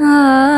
啊。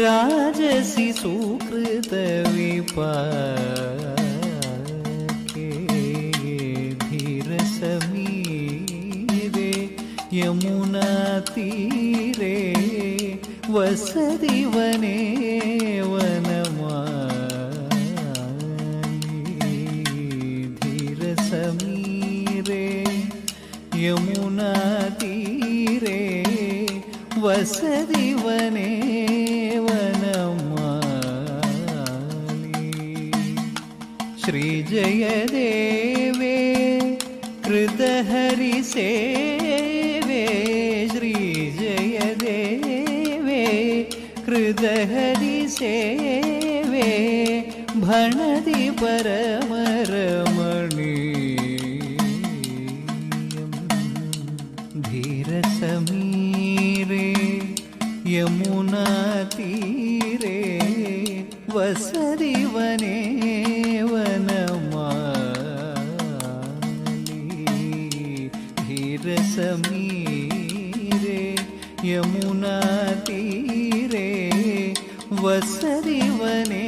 राजसि धीर के यमुना यमुनातीरे वसदी वने वनमा धीरसमीरे यमुनातीरे वसति वने श्री श्रीजयदेवे कृतहरिसेवे श्रीजयदेवे कृतहरिसेवे भणति यमुना तीरे यमुनातीरे वने மீரே யமுனா தீரே வசதிவனே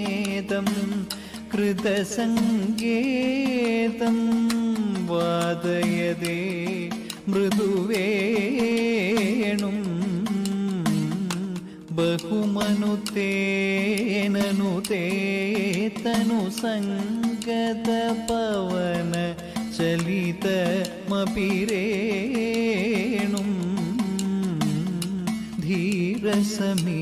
ഗീതം കൃതസംഗേതം വാദയതേ മൃദുവേണും ബഹുമനുതേനു തേതനു സംഗത പവന ചലിതമപിരേണും ധീരസമീ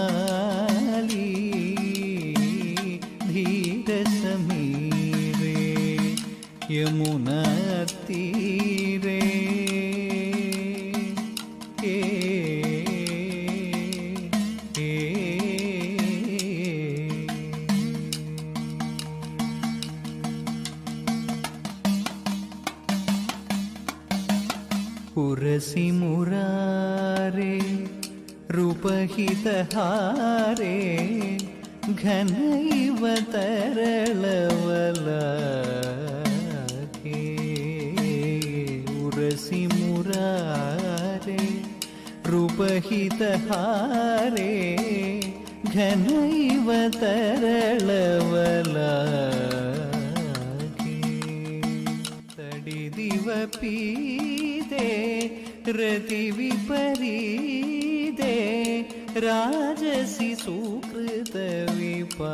ತೀರೇ ಏ පුරසි මුරාරේ රුපහිතහාරේ ඝනයිව තරලවලා रे रूपहितहारे घनैव तरलवलाके तडिदिवपीदे रतिविपरीदे राजसि सुकृतविपा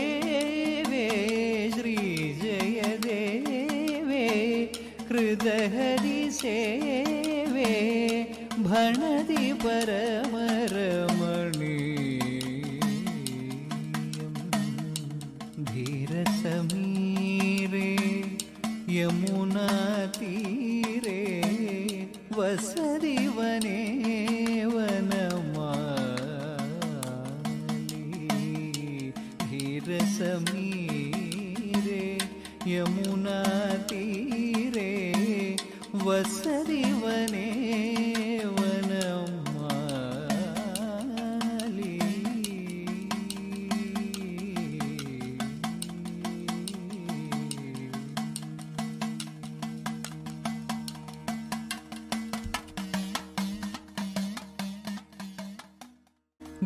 हृदहरि सेवे भणति परमरम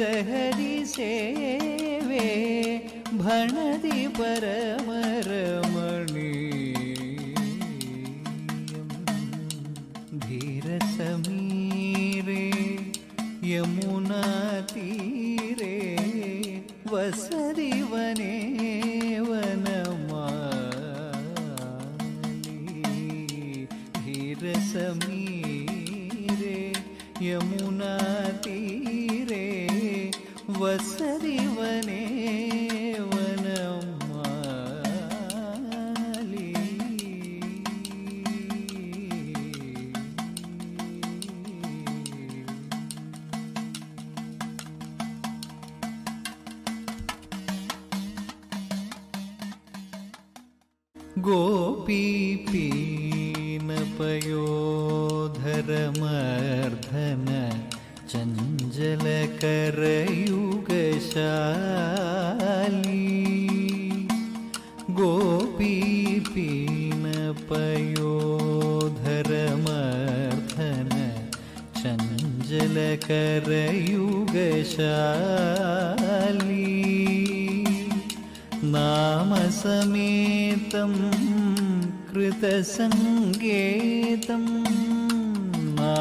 लहरी सेवे भणदि परमरमणीयं धीरसमीरे यमुनातीरे वस സഹോദരമർദ്ദന ചഞ്ചലകരയുഗശാലി ഗോപീപീണപയോധരമർദ്ദന ചഞ്ചലകരയുഗശാലി നാമസമേതം कृतसङ्गेतम्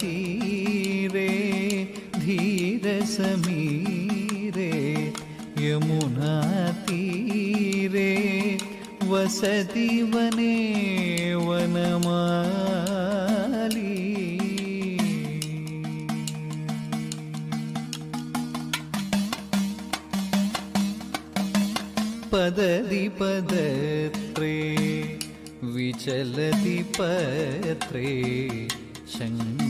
तीरे धीर समीरे यमुना तीरे वसति वने वनमाली पदति पदत्रे विचलति पत्रे शङ्कर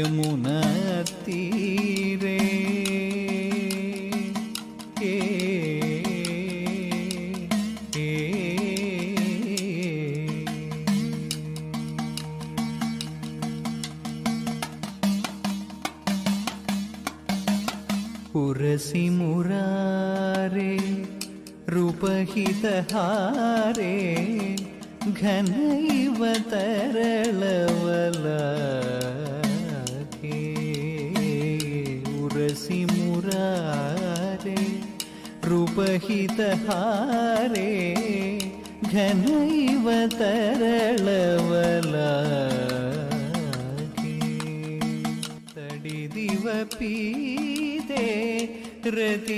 ಯಮುನ ತೀರೆ ಏ ಪುರಸಿ ಮುರಾರೆ ರೂಪಹಿತಹಾರೆ ಘನೈವ ತರಳವಲ रे रूपहितहारे घनैव तरलवलागे तडिदिव पीते रतिविपरीदे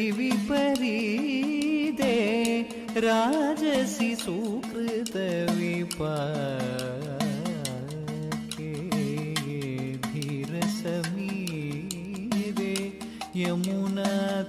राजसि सुकृतविपा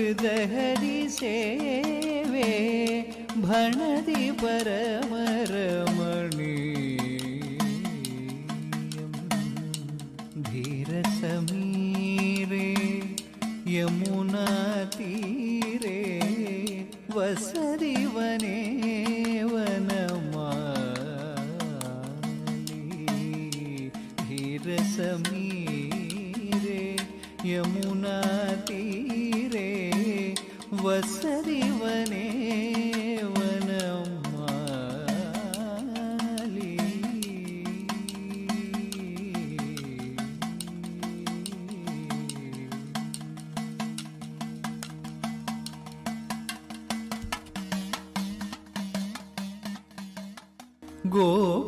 हृदयहरि सेवे धीर परमरमणीयम् धीरसमीरे यमुनातीरे वसति वने वन धीरसमीरे यमुनाती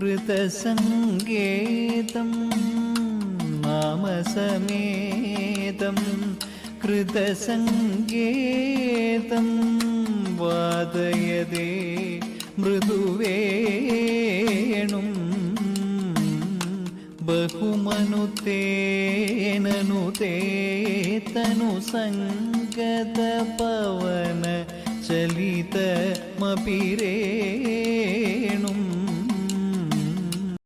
कृतसङ्केतं मम समेतं कृतसङ्केतं वादयदे मृदुवेणुं बहुमनुतेननुते तनुसङ्गतपवन चलितमपि रे